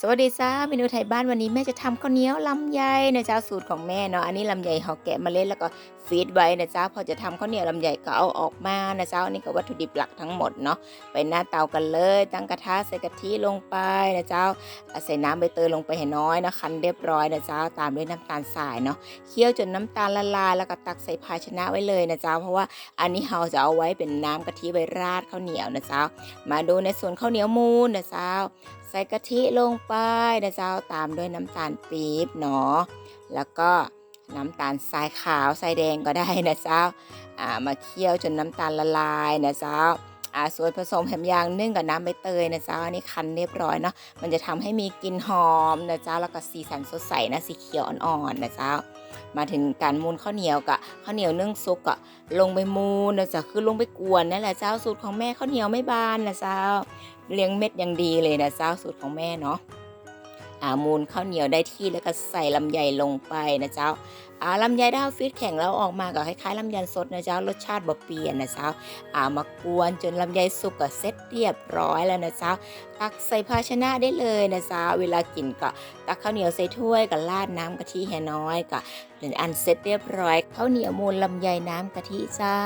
สวัสดีจ้าเมนูไทยบ้านวันนี้แม่จะทำข้าวเหนียวลำไยนะเจ้าสูตรของแม่เนาะอันนี้ลำไยเขาแกะเมาเล็ดแล้วก็ฟีดไว้นะเจ้าพอจะทำข้าวเหนียวลำไยก็เอาออกมานะเจ้าอันนี้ก็วัตถุดิบหลักทั้งหมดเนาะไปหน้าเตากันเลย ตั้งกระทะใส่กะทิลงไปนะเจ้าใส่น้ำใบเตยลงไปให้น้อยนะคั้นเรียบร้อยนะเจ้าตามด้วยน้ำตาลทรายเนาะเคี่ยวจนน้ำตาลละลายแล้วก็ตักใส่ภาชนะไว้เลยนะเจ้าเพราะว่าอันนี้เราจะเอาไว้เป็นน้ำกะทิไว้ราดข้าวเหนียวนะเจ้ามาดูในส่วนข้าวเหนียวมูนนะเจ้า ใส่กะทิลงไปนะเจ้าตามด้วยน้ำตาลปี๊บเนาะแล้วก็น้ำตาลทรายขาวทรายแดงก็ได้นะเจ้าอ่ามาเคี่ยวจนน้ำตาลละลายนะเจ้า อ่าส่วนผสมแหมยางนึ่งกับน้ำใบเตยนะจ๊าอันนี้คั้นเรียบร้อยเนาะมันจะทำให้มีกลิ่นหอมนะจ๊าแล้วก็สีสันสดใสนะสีเขียวอ่อนๆนะจ๊ามาถึงการมูนข้าวเหนียวกับข้าวเหนียวนึ่งซุกอะลงไปมูนนะจ๊ะคือลงไปกวนนั่นแหละเจ้าสูตรของแม่ข้าวเหนียวไม่บานนะเจ้าเลี้ยงเม็ดอย่างดีเลยนะเจ้าสูตรของแม่เนาะ อามูลข้าวเหนียวได้ที่แล้วก็ใส่ลำไยลงไปนะเจ้าอาลำไยได้ฟิตแข็งแล้วออกมาก็คล้ายๆลำไยสดนะเจ้ารสชาติบ่เปลี่ยนนะเจ้าอามากวนจนลำไยสุกก็เสร็จเรียบร้อยแล้วนะเจ้าตักใส่ภาชนะได้เลยนะเจ้าเวลากินก็ตักข้าวเหนียวใส่ถ้วยกับราดน้ำกะทิให้น้อยก็เป็นอันเสร็จเรียบร้อยข้าวเหนียวมูลลำไยน้ำกะทิเจ้า